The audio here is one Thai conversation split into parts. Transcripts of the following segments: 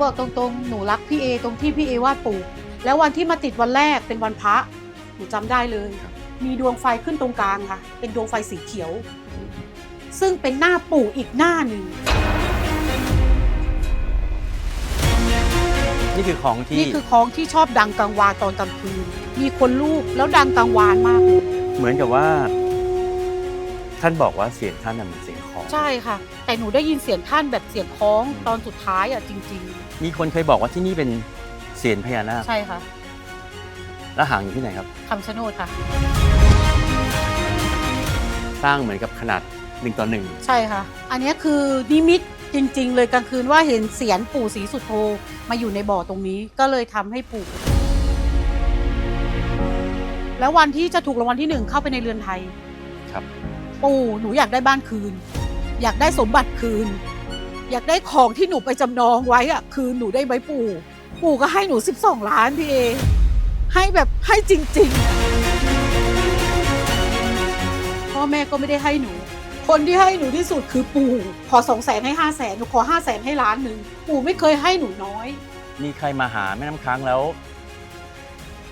บอกตรงๆ หนูรักพี่เอตรงที่พี่เอวาดปู่แล้ววันที่มาติดวันแรกเป็นวันพระหนูจำได้เลยมีดวงไฟขึ้นตรงกลางค่ะ เป็นดวงไฟสีเขียว ซึ่งเป็นหน้าปู่อีกหน้าหนึ่ง นี่คือของที่นี่คือของที่ชอบดังกลางวานตอนกลางคืน มีคนลูกแล้วดังกลางวานมากเลยเหมือนกับว่า ท่านบอกว่าเสียงท่านน่ะเหมือนเสียงของ ใช่ค่ะ แต่หนูได้ยินเสียงท่านแบบเสียงคล้องตอนสุดท้ายอะจริง มีคนเคยบอกว่าที่นี่เป็นเสียนพญานาคๆใช่ค่ะแล้วหางอยู่ที่ไหนครับ คำชะโนดค่ะ สร้างเหมือนกับขนาดหนึ่งต่อหนึ่งใช่ค่ะ อันเนี้ยคือนิมิตจริง ๆ เลยกลางคืนว่าเห็นเสียนปู่ศรีสุโธมาอยู่ในบ่อตรงนี้ก็เลยทำให้ปู่ แล้ววันที่จะถูกรางวัลที่หนึ่งเข้าไปในเรือนไทย ครับ ปู่หนูอยากได้บ้านคืน อยากได้สมบัติคืน อยากได้ของที่หนูไปจำนองไว้อะคืนหนูได้ไหมปู่ ปู่ก็ให้หนู 12 ล้านพี่เอ ให้แบบให้จริง ๆ พ่อแม่ก็ไม่ได้ให้หนู คนที่ให้หนูที่สุดคือปู่ ขอสองแสนให้ห้าแสนหนูขอห้าแสนให้ล้านหนึ่งปู่ไม่เคยให้หนูน้อย มีใครมาหาแม่น้ำค้างแล้ว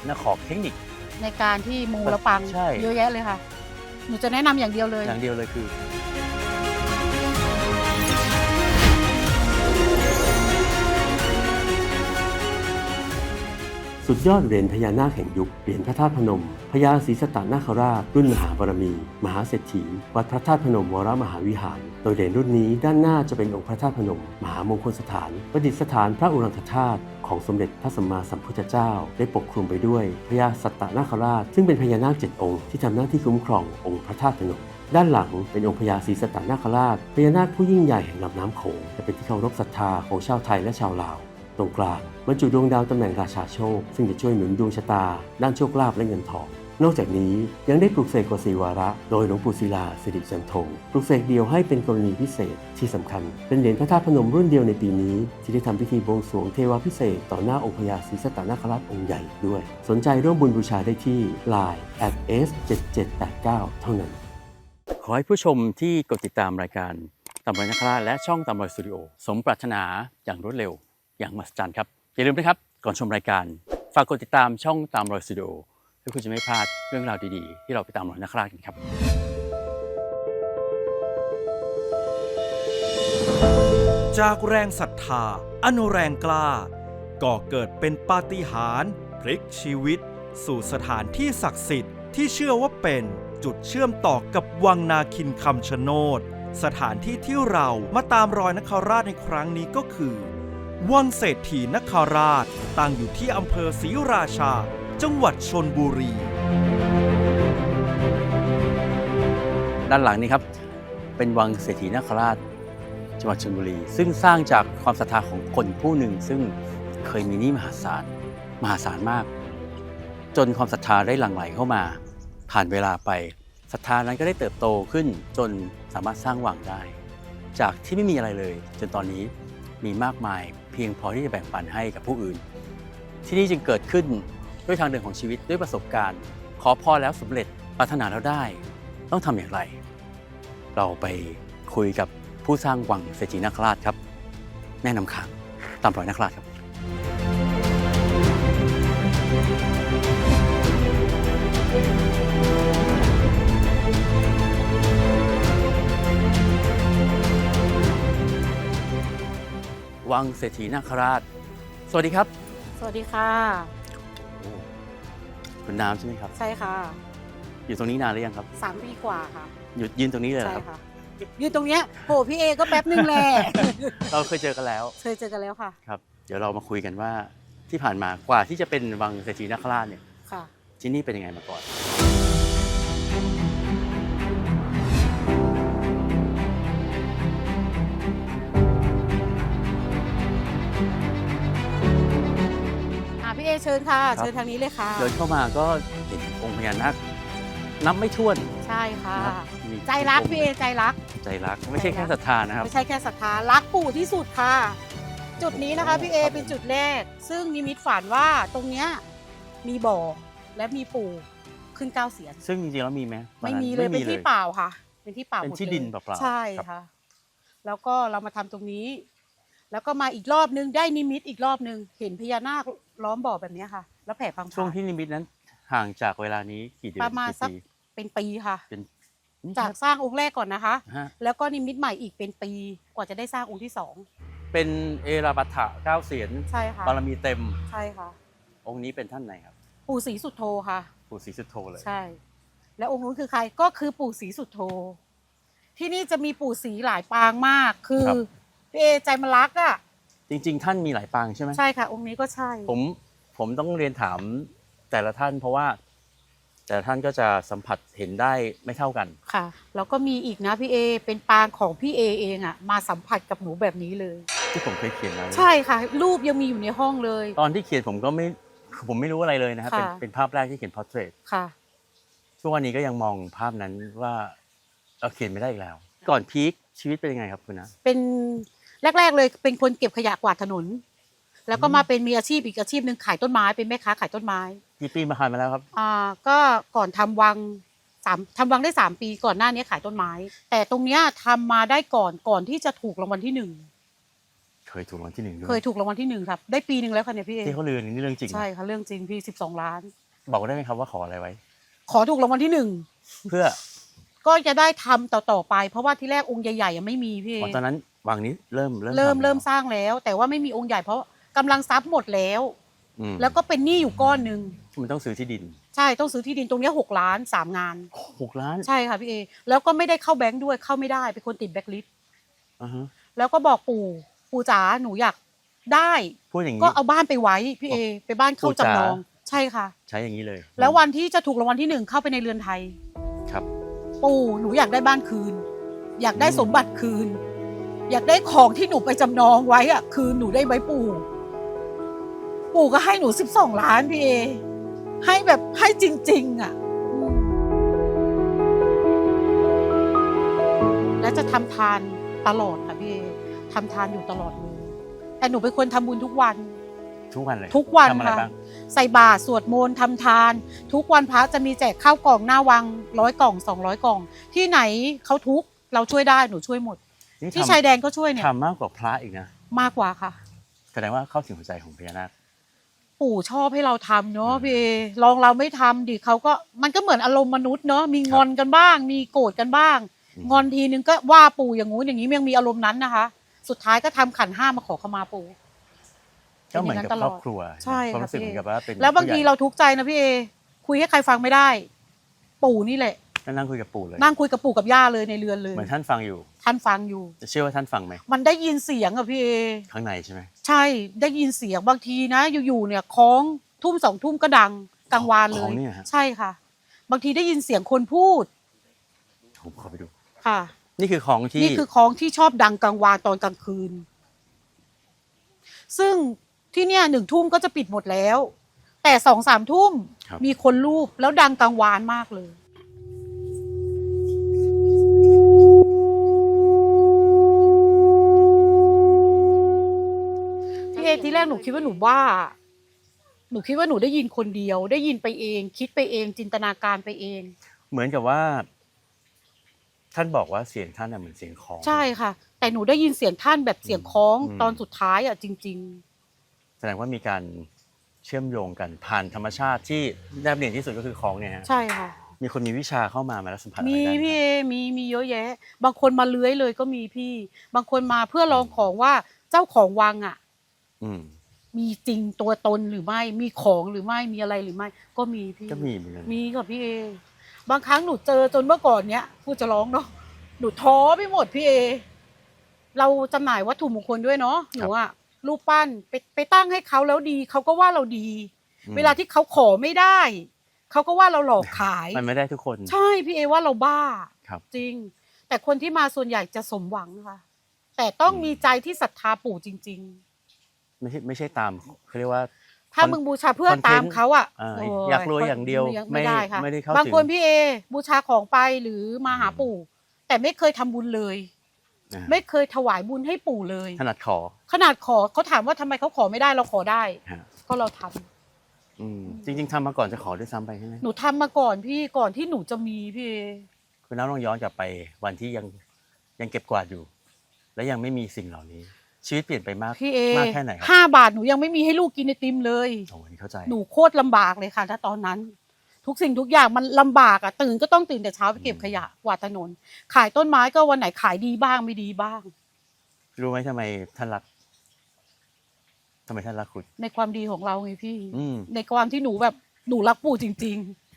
นะขอเทคนิค ในการที่มูและปังใช่ เยอะแยะเลยค่ะ หนูจะแนะนำอย่างเดียวเลย อย่างเดียวเลยคือ สุดยอดเหรียญพญานาคแห่งยุค เหรียญพระธาตุพนม พญาศรีสตตนาคราช รุ่นมหาบารมี มหาเศรษฐี วัดพระธาตุพนมวรมหาวิหาร โดยเหรียญรุ่นนี้ด้านหน้าจะเป็นองค์พระธาตุพนม มหามงคลสถาน ประดิษฐานพระอุรังคธาตุของสมเด็จพระสัมมาสัมพุทธเจ้า ได้ปกคลุมไปด้วยพญาสัตตนาคราช ซึ่งเป็นพญานาคเจ็ดองค์ที่ทำหน้าที่คุ้มครององค์พระธาตุพนมด้านหลังเป็นองค์พญาศรีสตตนาคราชพญานาคผู้ยิ่งใหญ่แห่งลำน้ำโขงและเป็นที่เคารพศรัทธาของชาวไทยและชาวลาว ตรงกลางบรรจุดวงดาวตำแหน่งราชาโชค ซึ่งจะช่วยหนุนดวงชะตา ด้านโชคลาภและเงินทอง นอกจากนี้ยังได้ปลุกเสกกว่าสีวาระ โดยหลวงปู่ศิลาสิริจันทงปลุกเสกเดียวให้เป็นกรณีพิเศษที่สำคัญ เป็นเหรียญพระธาตุพนมรุ่นเดียวในปีนี้ ที่ได้ทำพิธีบวงสรวงเทวาพิเศษต่อหน้าองค์พญาศรีสัตตนาคราชองค์ใหญ่ด้วย สนใจร่วมบุญบูชาได้ที่ Line at s 7 7 8 9เท่านั้นขอให้ผู้ชมที่กดติดตามรายการตามรอยนักล่าและช่องตามรอยสตูดิโอสมปรารถนาอย่างรวดเร็ว อย่างมหัศจรรย์ครับ อย่าลืมนะครับ ก่อนชมรายการ ฝากกดติดตามช่องตามรอยสตูดิโอเพื่อคุณจะไม่พลาดเรื่องราวดีๆ ที่เราไปตามรอยนักล่ากันครับจากแรงศรัทธาอนุแรงกล้า ก่อเกิดเป็นปาฏิหาริย์พลิกชีวิต สู่สถานที่ศักดิ์สิทธิ์ที่เชื่อว่าเป็นจุดเชื่อมต่อกับวังนาคินคำชะโนด สถานที่ที่เรามาตามรอยนคราชในครั้งนี้ก็คือ วังเศรษฐีนคราชตั้งอยู่ที่อำเภอศรีราชา จังหวัดชนบุรี ด้านหลังนี้ครับ เป็นวังเศรษฐีนคราชจังหวัดชลบุรี ซึ่งสร้างจากความศรัทธาของคนผู้หนึ่ง ซึ่งเคยมีหนี้มหาศาลมหาศาลมาก จนความศรัทธาได้หลั่งไหลเข้ามา ผ่านเวลาไปศรัทธานั้นก็ได้เติบโตขึ้นจนสามารถสร้างวังได้ จากที่ไม่มีอะไรเลย จนตอนนี้มีมากมาย เพียงพอที่จะแบ่งปันให้กับผู้อื่น ที่นี่จึงเกิดขึ้นด้วยทางเดินของชีวิตด้วยประสบการณ์ ขอพอแล้วสำเร็จปรารถนาแล้วได้ ต้องทำอย่างไร เราไปคุยกับผู้สร้างวังเศรษฐีนาคราชครับ แม่นำค้างตามรอยนาคราชครับ วังเศรษฐีนาคราช สวัสดีครับ สวัสดีค่ะ คุณน้ำใช่ไหมครับ ใช่ค่ะ อยู่ตรงนี้นานหรือยังครับสามปีกว่าค่ะ หยุดยืนตรงนี้เลยเหรอใช่ครับค่ะยืนตรงเนี้ยโหพี่เอก็แป๊บนึงแหละเราเคยเจอกันแล้วเคยเจอกันแล้วค่ะครับ เดี๋ยวเรามาคุยกันว่าที่ผ่านมากว่าที่จะเป็นวังเศรษฐีนาคราชเนี่ยค่ะ ที่นี่เป็นยังไงมาก่อน เอเชิญค่ะ ครับ เชิญทางนี้เลยค่ะ เดินเข้ามาก็เห็นองค์พญานาคนับไม่ถ้วนใช่ค่ะ นะครับมีใจรักพี่เอใจรัก ใจรัก ไม่ใช่แค่ศรัทธานะครับ ไม่ใช่แค่ศรัทธารักปู่ที่สุดค่ะ จุดนี้นะคะพี่เอเป็นจุดแรก ซึ่งนิมิตฝันว่าตรงเนี้ยมีบ่อและมีปู่ขึ้นเก้าเสียน ซึ่งจริงๆแล้วมีไหมวันไม่นั้นมีเลยเป็นที่เปล่าค่ะ เป็นที่เปล่าเป็นหมดที่ลยดินเปล่าๆใช่ครับ ค่ะ แล้วก็เรามาทำตรงนี้ แล้วก็มาอีกรอบนึงได้นิมิตอีกรอบนึง เห็นพญานาคล้อมบ่อแบบเนี้ยค่ะ แล้วแผ่พังช่วงผ่านที่นิมิตนั้นห่างจากเวลานี้กี่เดือนประมาณกี่สักปีเป็นปีค่ะ เป็นนี่จากสร้างองค์แรกก่อนนะคะ ฮะแล้วก็นิมิตใหม่อีกเป็นปีกว่าจะได้สร้างองค์ที่สองเป็นเอราบัตถะเก้าเสียนใช่ค่ะบารมีเต็ม ใช่ค่ะ องค์นี้เป็นท่านไหนครับ ปู่ศรีสุโธค่ะ ปู่ศรีสุโธเลย ใช่ แล้วองค์นู้นคือใครก็คือปู่ศรีสุโธที่นี่จะมีปู่ศรีหลายปางมาก คือ พี่เอใจมันรักอะ จริง ๆ ท่านมีหลายปางใช่ไหมใช่ค่ะ องค์นี้ก็ใช่ ผมผมต้องเรียนถามแต่ละท่านเพราะว่า แต่ละท่านก็จะสัมผัสเห็นได้ไม่เท่ากัน ค่ะแล้วก็มีอีกนะพี่เอ เป็นปางของพี่เอเองอะ มาสัมผัสกับหนูแบบนี้เลย ที่ผมเคยเขียนไว้ใช่ค่ะ รูปยังมีอยู่ในห้องเลย ตอนที่เขียนผมก็ไม่ผมไม่รู้อะไรเลยนะครับเป็นค่ะ เป็นภาพแรกที่เขียนพอร์เทรต ค่ะช่วงวันนี้ก็ยังมองภาพนั้นว่าเราเขียนไม่ได้อีกแล้ว ก่อนพีคชีวิตเป็นยังไงครับคุณนะเป็น แรก ๆ เลยเป็นคนเก็บขยะกวาดถนน แล้วก็มาเป็นมีอาชีพอีกอาชีพหนึ่งขายต้นไม้เป็นแม่ค้าขายต้นไม้กี่ปีมาผ่านมาแล้วครับอ่าก็ก่อนทำวังสามทำวังได้สามปีก่อนหน้านี้ขายต้นไม้ แต่ตรงเนี้ยทำมาได้ก่อนก่อนที่จะถูกรางวัลที่หนึ่งเคยถูกรางวัลที่หนึ่งด้วยเคยถูกรางวัลที่หนึ่งครับ ได้ปีหนึ่งแล้วค่ะเนี่ยพี่เอที่เขาลือนี่เรื่องจริงนะใช่ค่ะเรื่องจริงพี่สิบสองล้าน บอกได้ไหมครับว่าขออะไรไว้ ขอถูกรางวัลที่หนึ่งเพื่อ ก็จะได้ทำต่อๆไป เพราะว่าที่แรกองค์ใหญ่ๆยังไม่มีพี่เออ๋อตอนนั้น วังนี้เริ่มเริ่มเริ่มทำเริ่มแล้วสร้างแล้ว แต่ว่าไม่มีองค์ใหญ่เพราะกำลังทรัพย์หมดแล้ว อืมแล้วก็เป็นหนี้อยู่ก้อนหนึ่งมันต้องซื้อที่ดินใช่ต้องซื้อที่ดินตรงเนี้ยหกล้านสามงาน หกล้านใช่ค่ะพี่เอแล้วก็ไม่ได้เข้าแบงค์ด้วยเข้าไม่ได้เป็นคนติดแบ็คลิสต์อ่าฮะแล้วก็บอกปู่ปู่จ๋าหนูอยากได้ พูดอย่างก็นี้ เอาบ้านไปไว้พี่เอ ไปบ้านเข้าปู่จ๋าจำนองใช่ค่ะ ใช้อย่างนี้เลยแล้ววันที่จะถูกรางวัลที่หนึ่งเข้าไปในเรือนไทย ครับ ปู่หนูอยากได้บ้านคืน อยากได้อืม สมบัติคืน อยากได้ของที่หนูไปจำนองไว้อะคืนหนูได้ไหมปู่ ปู่ก็ให้หนูสิบสองล้านพี่เอ ให้แบบให้จริง ๆอะอืมและจะทำทานตลอดค่ะพี่เอทำทานอยู่ตลอดเลยแต่หนูเป็นคนทำบุญทุกวัน ทุกวันเลยทุกวันทำอะไรค่ะ บ้างใส่บาตรสวดมนต์ทำทาน ทุกวันพระจะมีแจกข้าวกล่องหน้าวังร้อยกล่องสองร้อยกล่อง ที่ไหนเขาทุกข์เราช่วยได้หนูช่วยหมด นี่ที่ทำชายแดนก็ช่วยเนี่ย ทำมากกว่าพระอีกนะมากกว่าค่ะ แสดงว่าเข้าถึงหัวใจของพญานาค ปู่ชอบให้เราทำเนาะอืมพี่เอลองเราไม่ทำดิเขาก็มันก็เหมือนอารมณ์มนุษย์เนาะมีงอนกันบ้าง มีโกรธกันบ้างงอนทีนึงก็ว่าปู่อย่างงู้นอย่างนี้ยังมีอารมณ์นั้นนะคะ สุดท้ายก็ทำขันห้ามาขอขมาปู่ ก็เหมือนกับป็ย่างครอบครัวใช่ความค่ะรู้สึกเหพี่มือนกับว่าเป็นแล้วบางทีผู้ใหญ่เราทุกข์ใจนะพี่เอคุยให้ใครฟังไม่ได้ ปู่นี่แหละก็นั่งคุยกับปู่เลย นั่งคุยกับปู่กับย่าเลยในเรือนเลย เหมือนท่านฟังอยู่ ท่านฟังอยู่ จะเชื่อว่าท่านฟังไหมมันได้ยินเสียงอะพี่เอข้างในใช่ไหมใช่ได้ยินเสียงบางทีนะ อยู่ๆเนี่ยคล้องทุ่มสองทุ่มก็ดังกลางวานเลขอยงเนี่ยฮะ ใช่ค่ะ บางทีได้ยินเสียงคนพูดผมขอไปดู ค่ะ นี่คือของที่นี่คือของที่ชอบดังกลางวานตอนกลางคืน ซึ่งที่เนี่ยหนึ่งทุ่มก็จะปิดหมดแล้ว แต่สองสามทุ่มครับมีคนรูปแล้วดังกลางวานมากเลย ที่แรกหนูคิดว่าหนูบ้า หนูคิดว่าหนูได้ยินคนเดียว ได้ยินไปเอง คิดไปเอง จินตนาการไปเอง เหมือนกับว่า ท่านบอกว่าเสียงท่านน่ะเหมือนเสียงของ ใช่ค่ะ แต่หนูได้ยินเสียงท่านแบบเสียงคล้องอืม ตอนสุดท้ายอะจริง แสดงว่ามีการเชื่อมโยงกันผ่านธรรมชาติที่แนบเนียนที่สุดก็คือของเนี่ยฮะๆ ใช่ค่ะ มีคนมีวิชาเข้ามามาแล้วสัมผัสอะไรมีได้ไหม พี่เอมีมีเยอะแยะ บางคนมาเลื้อยเลยก็มีพี่ บางคนมาเพื่อลองของว่าเจ้าของวังอะ อืม มีจริงตัวตนหรือไม่ มีของหรือไม่ มีอะไรหรือไม่ ก็มีพี่ ก็มีเหมือนกัน มีค่ะพี่เอ บางครั้งหนูเจอจนเมื่อก่อนเนี้ยพูดจะร้องเนาะ หนูท้อไปหมดพี่เอ เราจำหน่ายวัตถุมงคลด้วยเนาะ หนูอะรูปปั้นไปไปตั้งให้เขาแล้วดี เขาก็ว่าเราดี อืม เวลาที่เขาขอไม่ได้ เขาก็ว่าเราหลอกขาย มันไม่ได้ทุกคน ใช่พี่เอว่าเราบ้า ครับ จริง แต่คนที่มาส่วนใหญ่จะสมหวังค่ะ แต่ต้องอืมมีใจที่ศรัทธาปู่จริง ไม่ใช่ไม่ใช่ตามเขาเรียกว่าๆถ้ามึงบูชาเพื่อคอนเทนต์ตามเขาอะอ่าโอยากรวยอย่างเดียวไม่ได้ค่ะไม่ได้เข้าบางถึงคนพี่เอบูชาของไปหรือมาหาปู่ แต่ไม่เคยทำบุญเลย อ่าไม่เคยถวายบุญให้ปู่เลย ถนัดขอขนาดขอเขาถามว่าทำไมเขาขอไม่ได้เราขอได้ ฮะก็เราทำอืมจริง ๆทำมาก่อนจะขอด้วยซ้ำไปใช่ไหมหนูทำมาก่อนพี่ก่อนที่หนูจะมีพี่เอคุณน้าลองย้อนกลับไปวันที่ยังยังเก็บกวาดอยู่ และยังไม่มีสิ่งเหล่านี้ ชีวิตเปลี่ยนไปมากพี่เอมากแค่ไหนครับห้าบาทหนูยังไม่มีให้ลูกกินไอติมเลย โอ้นี่เข้าใจหนูโคตรลำบากเลยค่ะณตอนนั้น ทุกสิ่งทุกอย่างมันลำบากอะตื่นก็ต้องตื่นแต่เช้าไปเก็บขยะกวาดถนน ขายต้นไม้ก็วันไหนขายดีบ้างไม่ดีบ้าง รู้ไหมทำไมท่านรักทำไมท่านรักคุณ ในความดีของเราไงพี่ อืม ในความที่หนูแบบหนูรักปู่จริง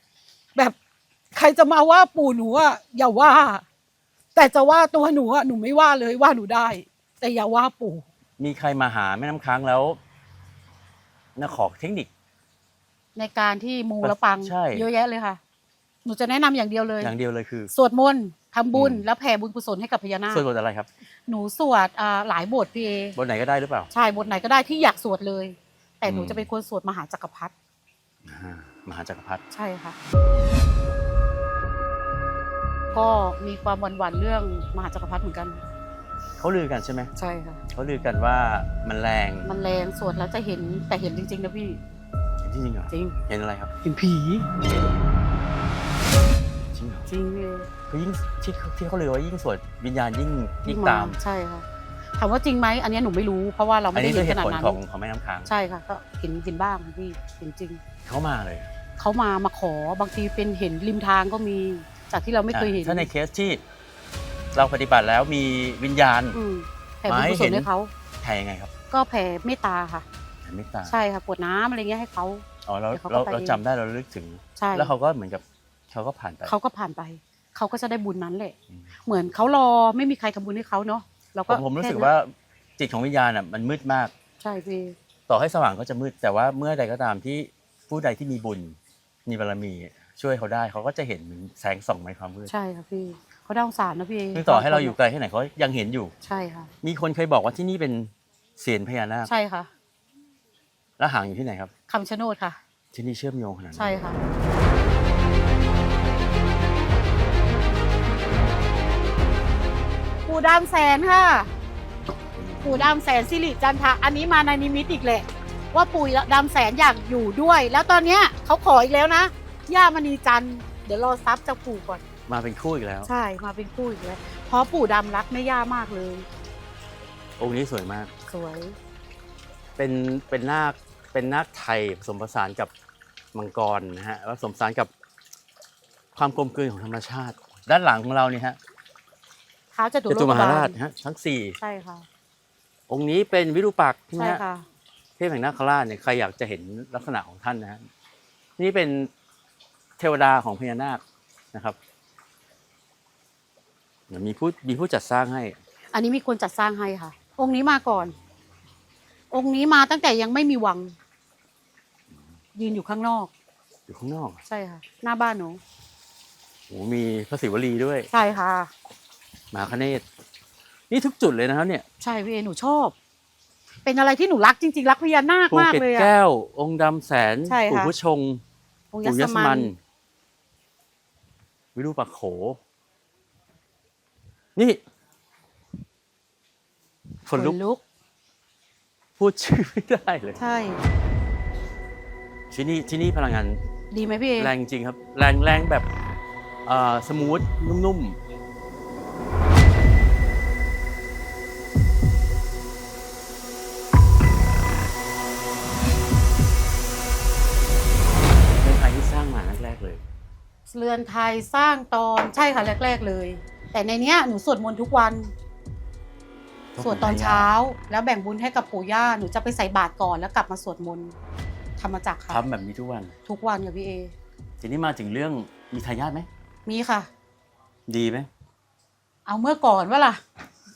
ๆ แบบใครจะมาว่าปู่หนูอะอย่าว่า แต่จะว่าตัวหนูอะหนูไม่ว่าเลยว่าหนูได้ แต่อย่าว่าปู่ มีใครมาหาแม่น้ำค้างแล้วนะขอเทคนิค ในการที่มูแล้วปังใช่ เยอะแยะเลยค่ะ หนูจะแนะนำอย่างเดียวเลย อย่างเดียวเลยคือ สวดมนต์ทำบุญ อืม แล้วแผ่บุญกุศลให้กับพญานาค สวดบทอะไรครับหนูสวดอ่าหลายบทพี่เอ บทไหนก็ได้หรือเปล่า ใช่บทไหนก็ได้ที่อยากสวดเลย แต่หนูอืม จะเป็นคนสวดมหาจักรพรรดิ อ่ามหาจักรพรรดิ ใช่ค่ะ ก็มีความหวั่นๆเรื่องมหาจักรพรรดิเหมือนกัน เขาลือกันใช่ไหมใช่ค่ะ เขาลือกันว่ามันแรงมันแรงสวดแล้วจะเห็นแต่เห็นจริงๆนะพี่จริงๆเหรอจริง เห็นอะไรครับเห็นผี จริงเหรอจริงพี่คือยิ่งที่ที่เขาลือว่ายิ่งสวดวิญญาณยิ่งยิ่งมาตาม ใช่ค่ะถามว่าจริงไหมอันนี้หนูไม่รู้เพราะว่าเราอัไม่นได้นี้คืเห็อนเหขตุนาดผลนั้นของของแม่น้ำค้างใช่ค่ะ ก็เห็นเห็นบ้างพี่เห็นจริงเขามาเลยเขามามาขอบางทีเป็นเห็นริมทางก็มีจากที่เราไม่เคยเห็นถ้าในเคสที่ เราปฏิบัติแล้วมีวิญญาณ อืมแผ่บุญกุศลให้เขาแผ่ยังไงครับก็แผ่เมตตาค่ะ แผ่เมตตาใช่ค่ะกรวดน้ำอะไรเงี้ยให้เขา อ๋อเราเดี๋ยวเขาก็เราไป เราจำได้เราลึกถึง ใช่แล้วเขาก็เหมือนกับเขาก็ผ่านไป เขาก็ผ่านไป เขาก็จะได้บุญนั้นแหละ อืม เหมือนเขารอไม่มีใครทำบุญให้เขาเนาะเราผก็มผมรู้สึกแค่นั้นว่าจิตของวิญญาณอะมันมืดมาก ใช่พี่ต่อให้สว่างก็จะมืดแต่ว่าเมื่อใดก็ตามที่ผู้ใดที่มีบุญมีบารมีช่วยเขาได้เขาก็จะเห็นเหมือนแสงส่องในความมืดใช่ค่ะพี่ เขาได้องศารนะพี่ซึ่งต่อให้เราอยู่ไกลแค่ไหนเขายังเห็นอยู่ ใช่ค่ะ มีคนเคยบอกว่าที่นี่เป็นเสียนพญานาคใช่ค่ะ แล้วหางอยู่ที่ไหนครับคำชะโนดค่ะ ที่นี่เชื่อมโยงขนาดนั้นใช่ค่ะ ปู่ดำแสนค่ะ ปู่ดำแสนสิริจันทะอันนี้มาในนิมิตอีกแหละว่าปู่ดำแสนอยากอยู่ด้วย แล้วตอนเนี้ยเขาขออีกแล้วนะย่ามณีจันทร์เดี๋ยวรอซับจากปู่ก่อน มาเป็นคู่อีกแล้ว ใช่มาเป็นคู่อีกแล้วเพราะปู่ดำรักแม่ย่ามากเลย องค์นี้สวยมาก สวย เป็นเป็นนาคเป็นนาคไทยผสมผสานกับมังกรนะฮะแล้วผสมผสานกับความกลมกลืนของธรรมชาติ ด้านหลังของเราเนี่ยฮะเท้าจะตุจตุมหาราชโลกบลฮะทั้งสี่ใช่ค่ะ องค์นี้เป็นวิรูปักษ์ใช่ไหมใช่ฮะค่ะ เทพแห่งนาคราชเนี่ยใครอยากจะเห็นลักษณะของท่านนะฮะนี่เป็นเทวดาของพญานาคนะครับเดี๋ยว มีผู้มีผู้จัดสร้างให้ อันนี้มีคนจัดสร้างให้ค่ะ องค์นี้มาก่อน องค์นี้มาตั้งแต่ยังไม่มีวัง ยืนอยู่ข้างนอก อยู่ข้างนอกใช่ค่ะ หน้าบ้านหนูโอ้โหมีพระศิวลีด้วยใช่ค่ะ มหาคเนศนี่ทุกจุดเลยนะครับเนี่ยใช่พี่เอหนูชอบ เป็นอะไรที่หนูรักจริงๆ รักพญานาคภูมากเก็ตเลยอะ แก้ว องค์ดำแสนใช่ค่ะ ปู่ผู้ชงองค์ปู่ยัยัสสมัมันนวิรูปักษ์โข นี่คขนนลุกลุก พูดชื่อไม่ได้เลย ใช่ ที่นี่ที่นี่พลังงาน ดีไหมพี่เอแรงจริงครับ แรงแรงแบบเอ่อสมูท นุ่มๆเป็นไทยที่สร้างมาแรกๆเลย เรือนไทยสร้างตอนใช่ค่ะแรก ๆ เลย แต่ในเนี้ยหนูสวดมนต์ทุกวัน สวดตอนเช้า แล้วแบ่งบุญให้กับปู่ย่าหนูจะไปใส่บาตรก่อนแล้วกลับมาสวดมนต์ธรรมจักรค่ะทำแบบนี้ทุกวัน ทุกวันค่ะพี่เอ ทีนี้มาถึงเรื่องมีทายาทไหมมีค่ะ ดีไหมเอาเมื่อก่อนว่าล่ะ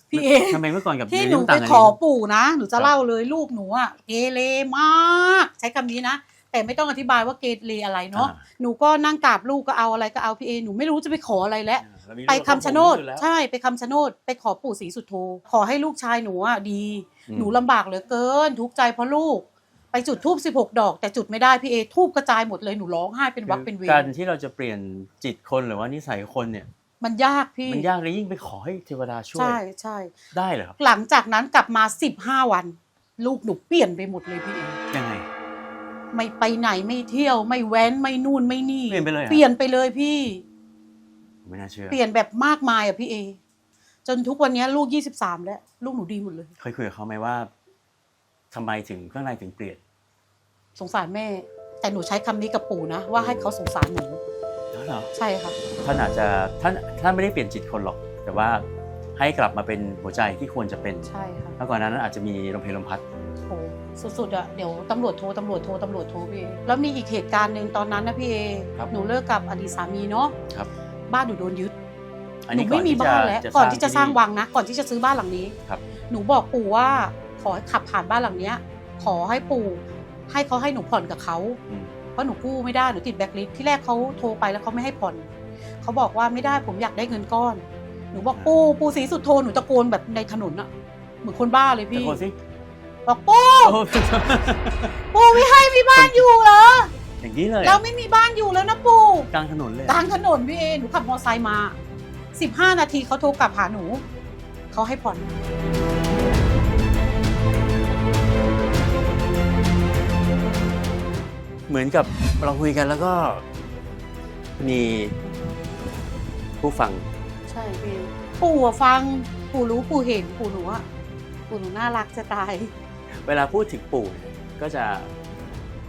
พี่เอทำไมเมื่อก่อนกับที่หเดี๋นูยวไปต่างกันขอยังไงปู่นะหนูจะครับเล่าเลยลูกหนูอะเกเรมาก ใช้คำนี้นะแต่ไม่ต้องอธิบายว่าเกเรอะไรเนาะอ่าหนูก็นั่งกราบลูกก็เอาอะไรก็เอาพี่เอหนูไม่รู้จะไปขออะไรแล้วเรามี ไปรูปคำชะโนดอยู่แล้วใช่ไปคำชะโนดไปขอปู่ศรีสุโธขอให้ลูกชายหนูอะดีอืมหนูลำบากเหลือเกิน ทุกข์ใจเพราะลูก ไปจุดทูบ16 ดอก แต่จุดไม่ได้พี่เอทูบกระจายหมดเลยหนูร้องไห้เป็นวักเป็นเวการรที่เราจะเปลี่ยนจิตคนหรือว่านิสัยคนเนี่ยมันยากพี่ มันยากเลยยิ่งไปขอให้เทวดาช่วย ใช่ใช่ได้เหรอครับ หลังจากนั้นกลับมา15วัน ลูกหนูเปลี่ยนไปหมดเลยพี่เอยังไง ไม่ไปไหนไม่เที่ยวไม่แว้นไม่นู่นไม่นี่ เปลี่ยนไปเลยเหรอเปลี่ยนไปเลยพี่ ไม่น่าเชื่อ เปลี่ยนแบบมากมายอะพี่เอ จนทุกวันนี้ลูกยี่สิบสามแล้ว ลูกหนูดีหมดเลย เคยคุยกับเขาไหมว่าทำไมถึงข้างในถึงเปลี่ยน สงสารแม่ แต่หนูใช้คำนี้กับปู่นะ ว่าให้เขาสงสารหนู แล้วเหรอใช่ค่ะ ท่านอาจจะท่านท่านไม่ได้เปลี่ยนจิตคนหรอก แต่ว่าให้กลับมาเป็นหัวใจที่ควรจะเป็นใช่ค่ะเมื่อก่อนนั้นอาจจะมีลมเพลลมพัด โหสุดๆอะเดี๋ยวตำรวจโทรตำรวจโทรตำรวจโทรพี่เอแล้วมีอีกเหตุการณ์หนึ่งตอนนั้นนะพี่เอครับหนูเลิกกับอดีตสามีเนาะครับ บ้านหนูโดนยึดอันหนูนี้ไม่มีบ้านแล้วก่อนที่จะสร้างวังนะ ก่อนที่จะซื้อบ้านหลังนี้ครับ หนูบอกปู่ว่าขอให้ขับผ่านบ้านหลังเนี้ย ขอให้ปู่ให้เขาให้หนูผ่อนกับเขาอืมเพราะหนูกู้ไม่ได้หนูติดแบล็คลิสต์ที่แรกเขาโทรไปแล้วเขาไม่ให้ผ่อนเขาบอกว่าไม่ได้ผมอยากได้เงินก้อน หนูบอกปู่ปู่ศรีสุดโทหนูตะโกนแบบในถนนอะเหมือนคนบ้าเลยตะพี่โกนสิบอกปู่โอ้ปู่ไม่ให้มีบ้านอยู่เหรอ อย่างนี้เลยเราไม่มีบ้านอยู่แล้วนะปู่กลางถนนเลยกลางถนนพี่เอหนูขับมอเตอร์ไซค์มา 15 นาทีเขาโทรกลับหาหนู เขาให้ผ่อน เหมือนกับเราคุยกันแล้วก็ มีผู้ฟัง ใช่พี่ปู่อะฟังปู่รู้ปู่เห็นปู่หนูอะปู่หนูน่ารักจะตาย เวลาพูดถึงปู่เนี่ยก็จะ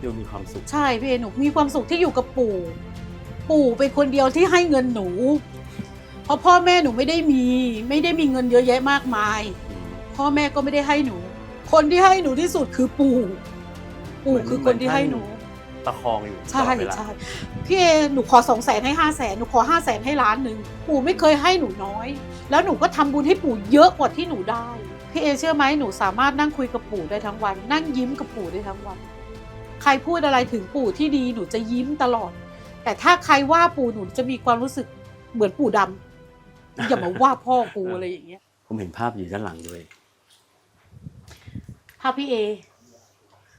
ดูมีความสุข ใช่พี่เอหนูมีความสุขที่อยู่กับปู่ ปู่เป็นคนเดียวที่ให้เงินหนู เพราะพ่อแม่หนูไม่ได้มี ไม่ได้มีเงินเยอะแยะมากมาย พ่อแม่ก็ไม่ได้ให้หนู คนที่ให้หนูที่สุดคือปู่ ปู่คือคนที่ให้หนูประคองอยู่ตใช่ลอดเวลาใช่พี่เอหนูขอสองแสนให้ห้าแสนหนูขอห้าแสนให้ล้านหนึ่งปู่ไม่เคยให้หนูน้อย แล้วหนูก็ทำบุญให้ปู่เยอะกว่าที่หนูได้พี่เอเชื่อไหมหนูสามารถนั่งคุยกับปู่ได้ทั้งวัน นั่งยิ้มกับปู่ได้ทั้งวัน ใครพูดอะไรถึงปู่ที่ดีหนูจะยิ้มตลอด แต่ถ้าใครว่าปู่หนูจะมีความรู้สึกเหมือนปู่ดำอย่ามาว่าพ่อกูอะไรอย่างเงี้ย ผมเห็นภาพอยู่ด้านหลังด้วยถ้าพี่เอ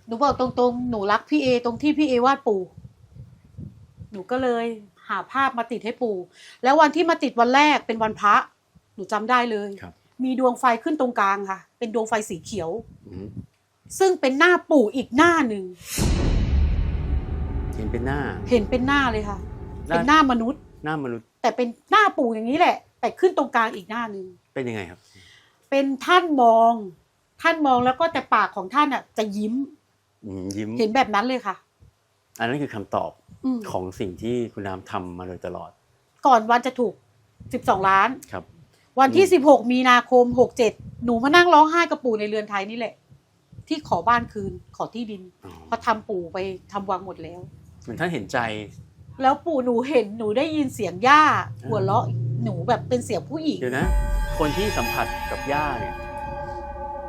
หนูบอกตรงๆ หนูรักพี่เอ ตรงที่พี่เอวาดปู่ หนูก็เลยหาภาพมาติดให้ปู่ แล้ววันที่มาติดวันแรกเป็นวันพระ หนูจำได้เลย ครับ มีดวงไฟขึ้นตรงกลางค่ะ เป็นดวงไฟสีเขียว อืม ซึ่งเป็นหน้าปู่อีกหน้าหนึ่ง เห็นเป็นหน้า เห็นเป็นหน้าเลยค่ะ หน้า เป็นหน้ามนุษย์ หน้ามนุษย์แต่เป็นหน้าปู่อย่างนี้แหละ แต่ขึ้นตรงกลางอีกหน้าหนึ่ง เป็นยังไงครับ เป็นท่านมอง ท่านมองแล้วก็แต่ปากของท่านอะ จะยิ้ม อืมยิ้ม เห็นแบบนั้นเลยค่ะ อันนั้นคือคำตอบอืมของสิ่งที่คุณน้ำทำมาโดยตลอดก่อนวันจะถูก 12 ล้าน ครับ วันที่อืม16 มีนาคม 67 หนูมานั่งร้องไห้กับปู่ในเรือนไทยนี่แหละ ที่ขอบ้านคืนขอที่ดินอ๋อ เพราะทำปู่ไปทำวังหมดแล้ว เหมือนท่านเห็นใจ แล้วปู่หนูเห็นหนูได้ยินเสียงย่าอ่าหัวเราะหนูแบบเป็นเสียงผู้หญิงเดี๋ยวนะ คนที่สัมผัสกับย่าเนี่ย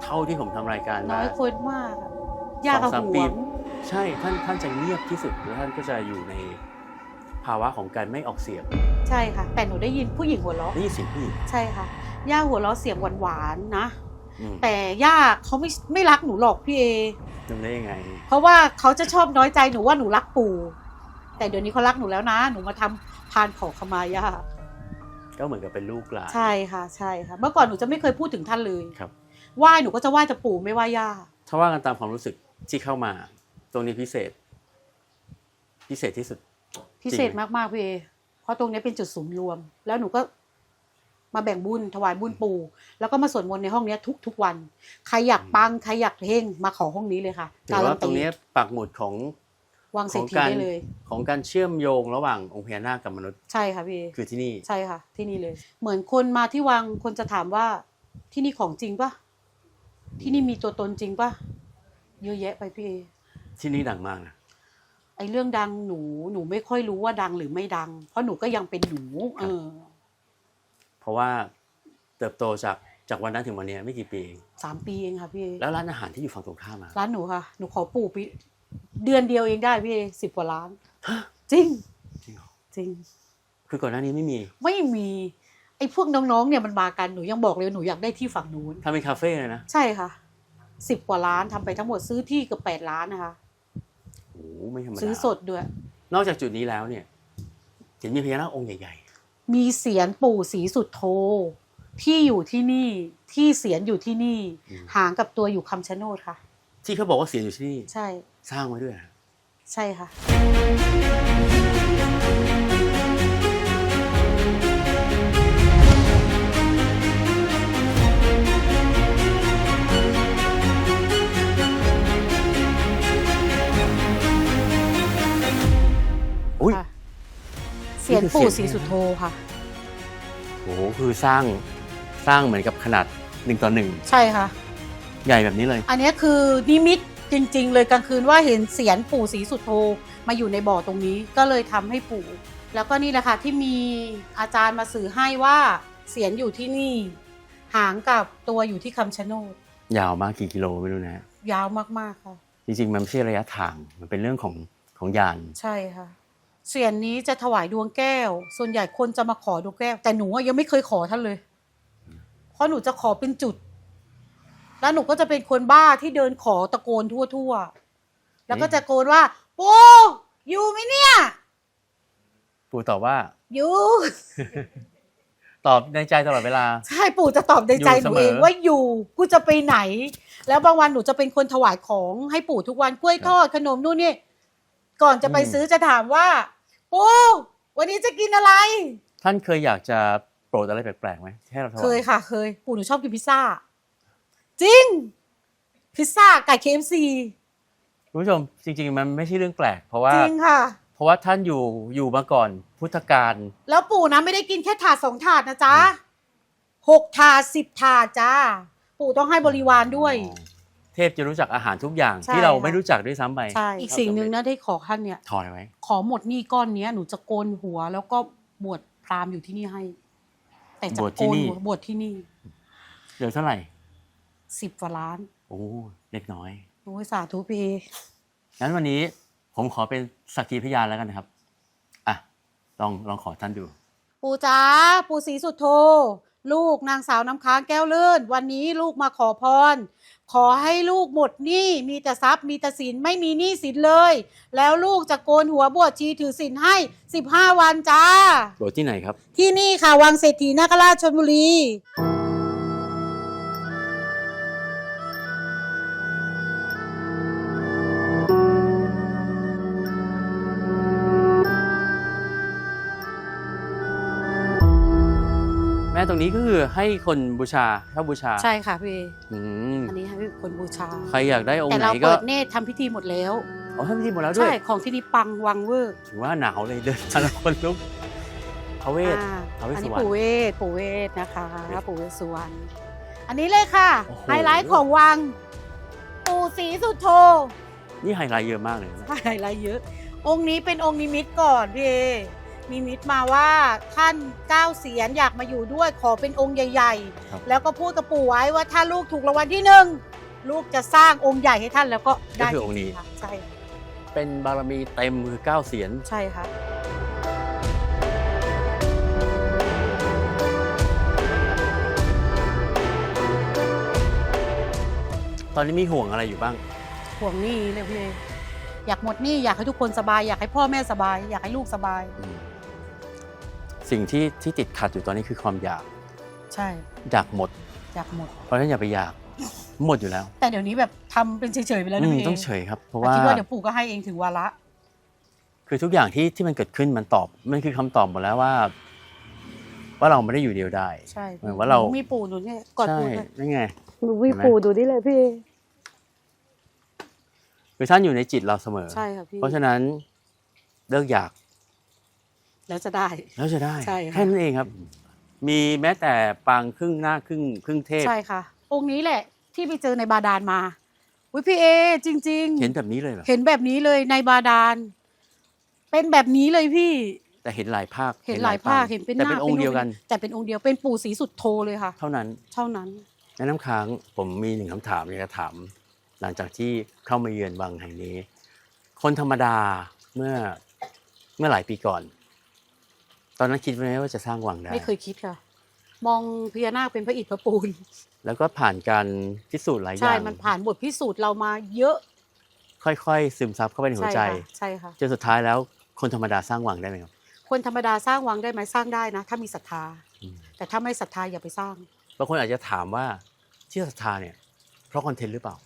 เท่าที่ผมทำรายการน้มา อยคนมากอะย่าสก็องสามหปี วงใช่ท่านท่านจะเงียบที่สุดแล้วท่านก็จะอยู่ในภาวะของการไม่ออกเสียงใช่ค่ะ แต่หนูได้ยินผู้หญิงหัวเราะนี่เสียงผู้หญิงใช่ค่ะ ย่าหัวเราะเสียงหวานๆนะอืม แต่ย่าเขาไม่ไม่รักหนูหรอกพี่เอทำได้ยังไง เพราะว่าเขาจะชอบน้อยใจหนูว่าหนูรักปู่แต่เดี๋ยวนี้เขารักหนูแล้วนะ หนูมาทำพานขอขมาย่าก็เหมือนกับเป็นลูกหลานใช่ค่ะใช่ค่ะ เมื่อก่อนหนูจะไม่เคยพูดถึงท่านเลยครับไหว้หนูก็จะไหว้แต่ปู่ไม่ไหว้ย่าถ้าว่ากันตามความรู้สึกที่เข้ามา ตรงนี้พิเศษ พิเศษที่สุด พิเศษจริงไหมมากๆพี่เอเพราะตรงนี้เป็นจุดศูนย์รวม แล้วหนูก็ มาแบ่งบุญถวายบุญปู่ แล้วก็มาสวดมนต์ในห้องเนี้ยทุกทุกๆวัน ใครอยากปังใครอยากเฮงมาขอห้องนี้เลยค่ะถือว่าตรงเนี้ยปักหมุดของวางเศรษฐีของการได้เลย ของการเชื่อมโยงระหว่างองค์พญานาคกับมนุษย์ใช่ค่ะพี่เอคือที่นี่ใช่ค่ะ ที่นี่เลย เหมือนคนมาที่วังคนจะถามว่าที่นี่ของจริงปะที่นี่มีตัวตนจริงปะเยอะแยะไปพี่เอที่นี่ดังมากนะไอเรื่องดังหนูหนูไม่ค่อยรู้ว่าดังหรือไม่ดัง เพราะหนูก็ยังเป็นหนู เออ เพราะว่าเติบโตจากจากวันนั้นถึงวันเนี้ยไม่กี่ปีเองสามปีเองค่ะพี่เอแล้วร้านอาหารที่อยู่ฝั่งตรงข้ามมาร้านหนูค่ะ หนูขอปลูกปีเดือนเดียวเองได้พี่เอสิบกว่าล้าน จริง จริงเหรอจริง คือก่อนหน้านี้ไม่มี ไม่มีไอ้พวกน้องๆเนี่ยมันมากันหนูยังบอกเลยหนูอยากได้ที่ฝั่งนู้นทำเป็นคาเฟ่เลยนะ ใช่ค่ะสิบกว่าล้านทำไปทั้งหมดซื้อที่เกือบแปดล้านนะคะโอ้โหไม่ธรรมดาซื้อสดด้วย นอกจากจุดนี้แล้วเนี่ยเห็นมีพญานาคองค์ใหญ่ มีเสียนปู่ศรีสุดโทที่อยู่ที่นี่ที่เสียนอยู่ที่นี่ อืม หางกับตัวอยู่คำชะโนดค่ะๆที่เขาบอกว่าเสียอยู่ที่นี่ ใช่ สร้างไว้ด้วยนะใช่ค่ะ เสียนปู่ศรีสุโธค่ะ โอ้โหคือสร้างสร้างเหมือนกับขนาดหนึ่งต่อหนึ่งใช่ค่ะ ใหญ่แบบนี้เลย อันเนี้ยคือนิมิตจริง ๆ เลยกลางคืนว่าเห็นเสียนปู่ศรีสุโธมาอยู่ในบ่อตรงนี้ก็เลยทำให้ปู่ แล้วก็นี่แหละค่ะที่มีอาจารย์มาสื่อให้ว่าเสียนอยู่ที่นี่ หางกับตัวอยู่ที่คำชะโนดยาวมากกี่กิโลไม่รู้นะฮะยาวมากๆค่ะจริงๆมันไม่ใช่ระยะทางมันเป็นเรื่องของของยานใช่ค่ะ เสียนนี้จะถวายดวงแก้ว ส่วนใหญ่คนจะมาขอดวงแก้ว แต่หนูอะยังไม่เคยขอท่านเลย เพราะหนูจะขอเป็นจุด แล้วหนูก็จะเป็นคนบ้าที่เดินขอตะโกนทั่วๆ แล้วก็จะโกนว่า ปูอยู่ไหมเนี่ย ปู่ตอบว่า อยู่ ตอบในใจตลอดเวลา ใช่ปู่จะตอบในใจอยู่หนูเสมอเองว่าอยู่กูจะไปไหน แล้วบางวันหนูจะเป็นคนถวายของให้ปู่ทุกวันกล้วยทอดขนมนู่นนี่ก่อนจะไปอืมซื้อจะถามว่า ปู่วันนี้จะกินอะไร ท่านเคยอยากจะโปรดอะไรแปลกๆไหมให้เราถวายเคยค่ะ เคย ปู่หนูชอบกินพิซซ่า จริง พิซซ่าไก่เคฟซีคุณผู้ชมจริง ๆ มันไม่ใช่เรื่องแปลก เพราะว่า จริงค่ะ เพราะว่าท่านอยู่อยู่มาก่อนพุทธกาล แล้วปู่นะไม่ได้กินแค่ถาดสองถาดนะจ๊ะหกถาดสิบถาดจ้า ปู่ต้องให้บริวารด้วย อ๋อ เทพจะรู้จักอาหารทุกอย่างใช่ที่เราค่ะ ไม่รู้จักด้วยซ้ำไปใช่อีกสิ่งหนึ่งนะได้ขอท่านเนี่ย ถอยไว้ ขอหมดหนี้ก้อนเนี้ยหนูจะโกนหัว แล้วก็บวชพราหมณ์อยู่ที่นี่ให้ แต่จะบวชโกที่นนี่ หัวบวชที่นี่เดี๋ยวเท่าไหร่ สิบกว่าล้านโอ้เล็กน้อย โอ้ยสาธุพี่เองั้นวันนี้ผมขอเป็นสักขีพยานแล้วกันนะครับ อะ ลองลองขอท่านดู ปู่จ๋าปู่ศรีสุโธลูกนางสาวน้ำค้างแก้วเลื่อนวันนี้ลูกมาขอพร ขอให้ลูกหมดหนี้มีแต่ทรัพย์มีแต่สินไม่มีหนี้สินเลย แล้วลูกจะโกนหัวบวชชีถือสินให้ 15 วันจ้าโปรดที่ไหนครับ ที่นี่ค่ะ วังเศรษฐีนาคราชชนบุรี ตรงนี้ก็คือให้คนบูชาเช่าบูชาใช่ค่ะพี่เออืมอันนี้ให้คนบูชา ใครอยากได้องแต่ค์ไหนเราก็เปิดเนตรทำพิธีหมดแล้วเอาให้พิธีหมดแล้วด้วใช่ยของที่นี่ปังวังเวอร์ถือว่าหนาวเลยเดินทางคนลุกพระเวท อ่าท้าวเวสอันนี้สุวรรณปู่เวทปู่เวทนะคะปู่เวสสุวรรณอันนี้เลยค่ะ โอ้โห ไฮไลท์ของวัง ปู่ศรีสุโธนี่ไฮไลท์เยอะมากเลยนะ ไฮไลท์เยอะ องค์นี้เป็นองค์นิมิตก่อนพี่เอ นิมิตมาว่าท่านเก้าเสียนอยากมาอยู่ด้วยขอเป็นองค์ใหญ่ ครับ ๆ แล้วก็พูดกับปู่ไว้ว่าถ้าลูกถูกรางวัลที่หนึ่งลูกจะสร้างองค์ใหญ่ให้ท่านแล้วก็ก็ได้คือองค์นี้ค่ะใช่เป็นบารมีเต็มคือเก้าเสียน ใช่ค่ะ ตอนนี้มีห่วงอะไรอยู่บ้าง ห่วงหนี้เลยพี่เออยากหมดหนี้อยากให้ทุกคนสบายอยากให้พ่อแม่สบาย อยากให้ลูกสบาย อืม สิ่งที่ที่ติดขัดอยู่ตอนนี้คือความอยาก ใช่อยากหมด อยากหมด เพราะฉะนั้นอย่าไปอยากหมดอยู่แล้วแต่เดี๋ยวนี้แบบทำเป็นเฉยๆไปแล้วอืนะมพี่เอต้องเฉยครับ เพราะแต่ว่า คิดว่าเดี๋ยวปู่ก็ให้เองถึงวาระ คือทุกอย่างที่ที่มันเกิดขึ้นมันตอบมันคือคำตอบหมดแล้วว่า ว่าเราไม่ได้อยู่เดียวได้ ใช่เหมือนว่าเราหมีปู่หนูเนี่ยกอดใช่ปู่เลยนั่นไงหนูมีเห็นไหม ปู่ดูนี่เลยพี่เอคือท่านอยู่ในจิตเราเสมอ ใช่ค่ะพี่เพราะฉะนั้นเลิกอยาก แล้วจะได้ แล้วจะได้ใช่ค่ะ แค่นั้นเองครับ มีแม้แต่ปางครึ่งหน้าครึ่งครึ่งเทพ ใช่ค่ะ องค์นี้แหละที่ไปเจอในบาดาลมาวิพี่เอจริง ๆ เห็นแบบนี้เลยเหรอเห็นแบบนี้เลยในบาดาล เป็นแบบนี้เลยพี่ แต่เห็นหลายภาคเห็นหลายภาคเห็นเป็นหแต่น้าเป็นองค์เดียวกัน แต่เป็นองค์เดียวเป็นปู่ศรีสุดโทเลยค่ะ เท่านั้น เท่านั้นแนะน้ำค้างผมมีหนึ่งคำถามอยากจะถาม หลังจากที่เข้ามาเยือนวังแห่งนี้ คนธรรมดาเมื่อเมื่อหลายปีก่อน ตอนนั้นคิดไหมว่าจะสร้างวังได้ ไม่เคยคิดค่ะ มองพญานาคเป็นพระอิฐพระปูน แล้วก็ผ่านการพิสูจน์หลายอใช่ย่างมันผ่านบทพิสูจน์เรามาเยอะ ค่อยๆ ซึมซับเข้าไปในหัวใจค่ะใช่ค่ะจนสุดท้ายแล้วคนธรรมดาสร้างวังได้ไหมครับ คนธรรมดาสร้างวังได้ไหมสร้างได้นะ ถ้ามีศรัทธาอืมแต่ถ้าไม่ศรัทธาอย่าไปสร้างบางคนอาจจะถามว่าที่ศรัทธาเนี่ย เพราะคอนเทนต์หรือเปล่า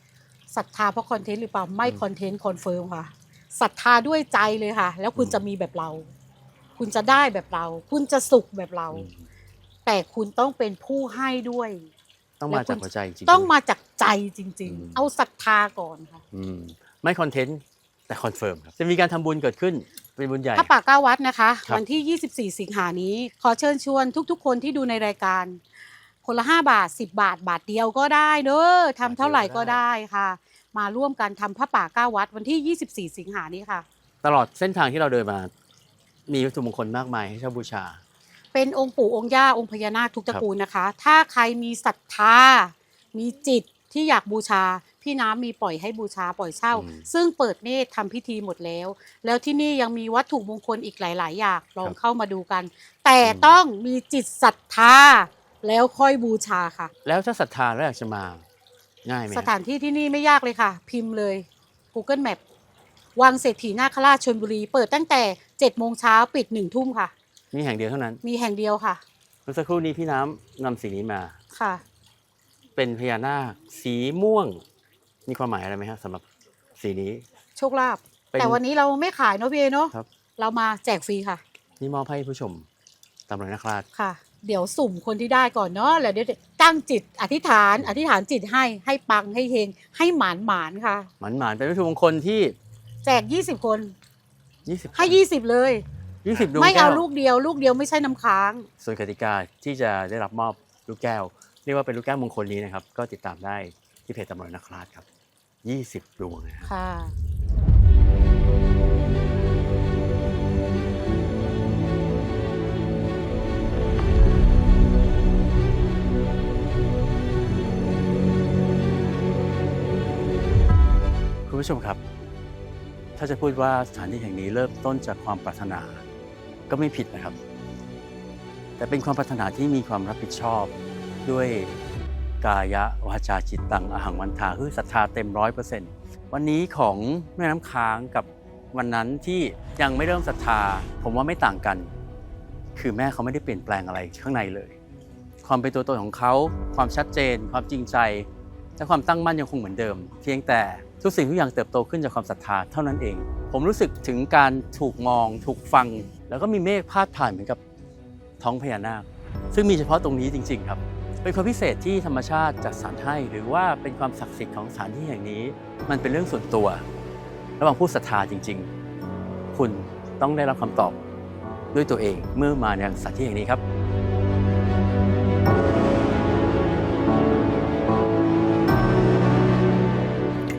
ศรัทธาเพราะคอนเทนต์หรือเปล่าไม่อืมคอนเทนต์คอนเฟิร์มค่ะศรัทธาด้วยใจเลยค่ะ แล้วคุณอืมจะมีแบบเรา คุณจะได้แบบเรา คุณจะสุขแบบเราอืมแต่คุณต้องเป็นผู้ให้ด้วย ต้องมาจากหัวใจจริงๆต้องมาจากใจจริงอืมๆเอาศรัทธาก่อนค่ะอืมไม่คอนเทนต์แต่คอนเฟิร์มครับจะมีการทำบุญเกิดขึ้นเป็นบุญใหญ่พระป่าเก้าวัดนะคะครับวันที่ 24 สิงหานี้ ขอเชิญชวนทุก ๆ คนที่ดูในรายการ คนละ 5 บาท 10 บาท บาทเดียวก็ได้เด้อทำเท่าไหร่ก็ได้ค่ะ มาร่วมกันทำพระป่าเก้าวัด วันที่ 24 สิงหานี้ค่ะ ตลอดเส้นทางที่เราเดินมา มีวัตถุมงคลมากมายให้เช่าบูชา เป็นองค์ปู่องค์ย่าองค์พญานาคทุกตระกูลนะคะ ถ้าใครมีศรัทธา มีจิตที่อยากบูชา พี่น้ำมีปล่อยให้บูชาปล่อยเช่า อืม ซึ่งเปิดเนตรทำพิธีหมดแล้ว แล้วที่นี่ยังมีวัตถุมงคลอีกหลาย ๆ อย่างลองครับเข้ามาดูกัน แต่อืมต้องมีจิตศรัทธาแล้วค่อยบูชาค่ะ แล้วถ้าศรัทธาแล้วอยากจะมา ง่ายไหมสถานที่ที่นี่ไม่ยากเลยค่ะ พิมพ์เลย Google Map วังเศรษฐีนาคราชชนบุรี เปิดตั้งแต่ 7โมงเช้าปิด1ทุ่มค่ะ มีแห่งเดียวเท่านั้นมีแห่งเดียวค่ะ เมื่อสักครู่นี้พี่น้ำนำสีนี้มา ค่ะ เป็นพญานาคสีม่วง มีความหมายอะไรไหมฮะสำหรับสีนี้ โชคลาภเป็น แต่วันนี้เราไม่ขายเนาะพี่เอเนาะครับ เรามาแจกฟรีค่ะ นี่มอบให้ผู้ชมตามรอยนักราชค่ะ เดี๋ยวสุ่มคนที่ได้ก่อนเนาะแล้วเดี๋ยวตั้งจิตอธิษฐาน อธิษฐานจิตให้ให้ปังให้เฮงให้หมานหมานค่ะ หมันหมานๆเป็นวัตถุมงคลที่แจก 20 คน 20ให้20เลย20ดวงไม่แก้เอาวลูกเดียว ลูกเดียวไม่ใช่น้ำค้าง ส่วนกติกาที่จะได้รับมอบลูกแก้ว เรียกว่าเป็นลูกแก้วมงคลนี้นะครับ ก็ติดตามได้ที่เพจตำรวจนักราชครับ20ดวงนะครับ ค่ะ คุณผู้ชมครับ ถ้าจะพูดว่าสถานที่แห่งนี้เริ่มต้นจากความปรารถนาก็ไม่ผิดนะครับ แต่เป็นความปรารถนาที่มีความรับผิดชอบด้วยกายวาจาจิตตังอหังวันทาคือศรัทธาเต็มร้อยเปอร์เซ็นต์วันนี้ของแม่น้ำค้างกับวันนั้นที่ยังไม่เริ่มศรัทธา ผมว่าไม่ต่างกัน คือแม่เขาไม่ได้เปลี่ยนแปลงอะไรข้างในเลย ความเป็นตัวตนของเขา ความชัดเจน ความจริงใจ และความตั้งมั่นยังคงเหมือนเดิม เพียงแต่ ทุกสิ่งทุกอย่างเติบโตขึ้นจากความศรัทธาเท่านั้นเอง ผมรู้สึกถึงการถูกมอง ถูกฟัง แล้วก็มีเมฆพาดผ่านเหมือนกับท้องพญานาค ซึ่งมีเฉพาะตรงนี้จริง ๆ ครับ เป็นความพิเศษที่ธรรมชาติจัดสรรให้ หรือว่าเป็นความศักดิ์สิทธิ์ของสถานที่แห่งนี้ มันเป็นเรื่องส่วนตัว ระหว่างผู้ศรัทธาจริง ๆ คุณต้องได้รับคำตอบด้วยตัวเองเมื่อมาในสถานที่แห่งนี้ครับ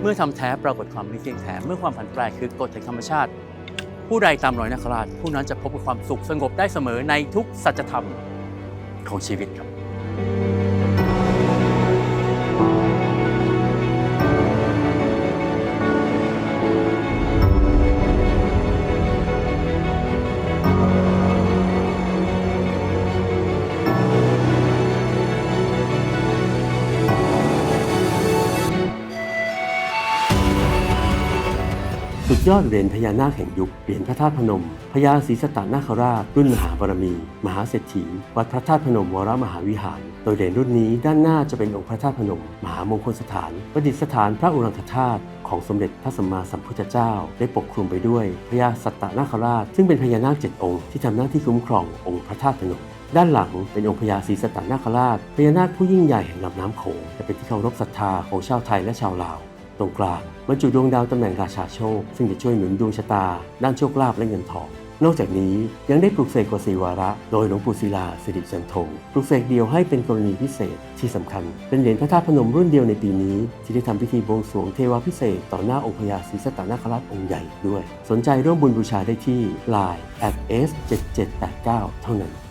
เมื่อทำแท้ปรากฏความไม่เที่ยงแท้เมื่อความผันแปรคือกฎแห่งธรรมชาติ ผู้ใดตามรอยนักราชผู้นั้นจะพบกับความสุขสงบได้เสมอในทุกสัจธรรมของชีวิตครับ ยอดเหรียญพญานาคแห่งยุค เหรียญพระธาตุพนม พญาศรีสตตนาคราช รุ่นมหาบารมี มหาเศรษฐี วัดพระธาตุพนมวรมหาวิหาร โดยเหรียญรุ่นนี้ด้านหน้าจะเป็นองค์พระธาตุพนม มหามงคลสถานประดิษฐานพระอุรังคธาตุของสมเด็จพระสัมมาสัมพุทธเจ้า ได้ปกคลุมไปด้วยพญาสัตตนาคราช ซึ่งเป็นพญานาคเจ็ดองค์ที่ทำหน้าที่คุ้มครององค์พระธาตุพนมด้านหลังเป็นองค์พญาศรีสตตนาคราชพญานาคผู้ยิ่งใหญ่แห่งลำน้ำโขงและเป็นที่เคารพศรัทธาของชาวไทยและชาวลาว ตรงกลางบรรจุดวงดาวตำแหน่งราชาโชค ซึ่งจะช่วยหนุนดวงชะตา ด้านโชคลาภและเงินทอง นอกจากนี้ยังได้ปลุกเสกกว่าสีวาระ โดยหลวงปู่ศิลาสิริจันทงปลุกเสกเดียวให้เป็นกรณีพิเศษที่สำคัญ เป็นเหรียญพระธาตุพนมรุ่นเดียวในปีนี้ ที่ได้ทำพิธีบวงสรวงเทวาพิเศษต่อหน้าองค์พญาศรีสตตนาคราชองค์ใหญ่ด้วย สนใจร่วมบุญบูชาได้ที่ Line s 7789เท่านั้น